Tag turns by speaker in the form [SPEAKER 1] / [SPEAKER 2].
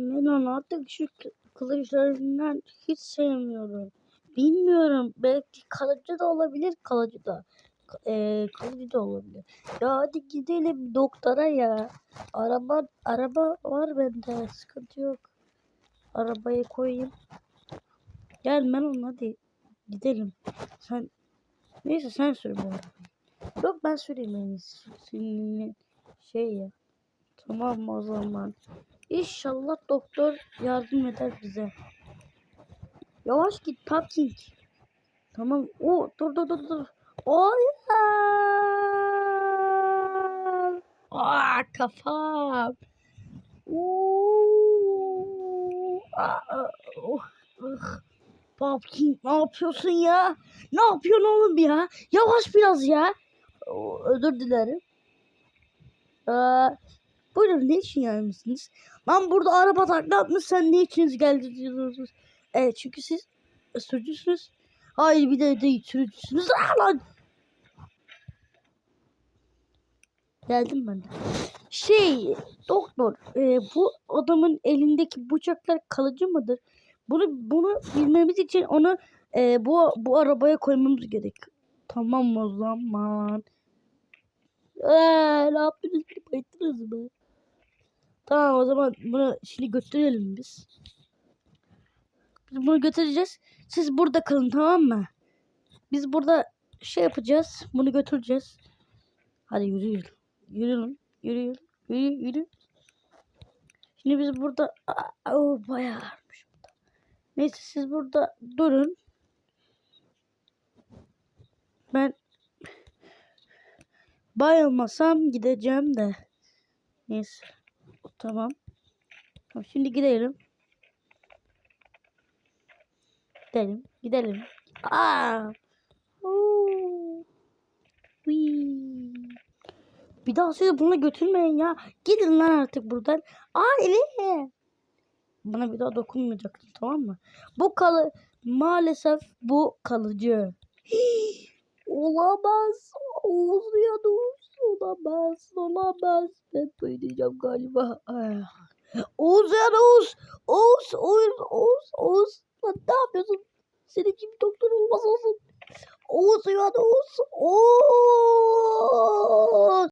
[SPEAKER 1] Melon artık şu kı- kılıçlarından hiç sevmiyorum. Bilmiyorum. Belki kalıcı da olabilir, kalıcı da. Eee kalıcı da olabilir. Ya hadi gidelim doktora ya. Araba araba var bende. Sıkıntı yok. Arabayı koyayım. Gel Melon hadi. Gidelim. Sen neyse sen sür bu arabayı. Yok ben süreyim en iyisi. Senin şey ya. Tamam o zaman. İnşallah doktor yardım eder bize. Yavaş git Pumpkin. Tamam. O dur dur dur dur. Hayır. Aa kafam. Oo. Aa, oh. Pumpkin ne yapıyorsun ya? Ne yapıyorsun oğlum ya? Yavaş biraz ya. Özür dilerim. Aa, buyurun ne için gelmişsiniz? Lan burada araba takla sen ne için geldiniz? Evet çünkü siz sürücüsünüz. Hayır bir de değil sürücüsünüz. Ah lan! Geldim ben de. Şey doktor e, bu adamın elindeki bıçaklar kalıcı mıdır? Bunu bunu bilmemiz için onu e, bu bu arabaya koymamız gerek. Tamam o zaman. Eee ne yaptınız? Beni bayıttınız mı? Tamam o zaman bunu şimdi götürelim biz. Biz bunu götüreceğiz. Siz burada kalın tamam mı? Biz burada şey yapacağız. Bunu götüreceğiz. Hadi yürüyün. Yürüyün. Yürüyün. Yürü yürü. Şimdi biz burada Aa, o bayağı burada. Neyse siz burada durun. Ben bayılmasam gideceğim de. Neyse. Tamam. Tamam şimdi gidelim. Gidelim. Gidelim. Aa! Oo! Bir daha sizi buna götürmeyin ya. Gidin lan artık buradan. Aa evet. Bana bir daha dokunmayacaksın tamam mı? Bu kalı maalesef bu kalıcı. Hii! Olamaz. Oğuz Yanus. Olamaz. Olamaz. Ben bayılacağım galiba. Ah. Oğuz Yanus. Oğuz. Oğuz. Oğuz. Oğuz. Lan ne yapıyorsun? Senin gibi doktor olmaz olsun. Oğuz Yanus. Oğuz.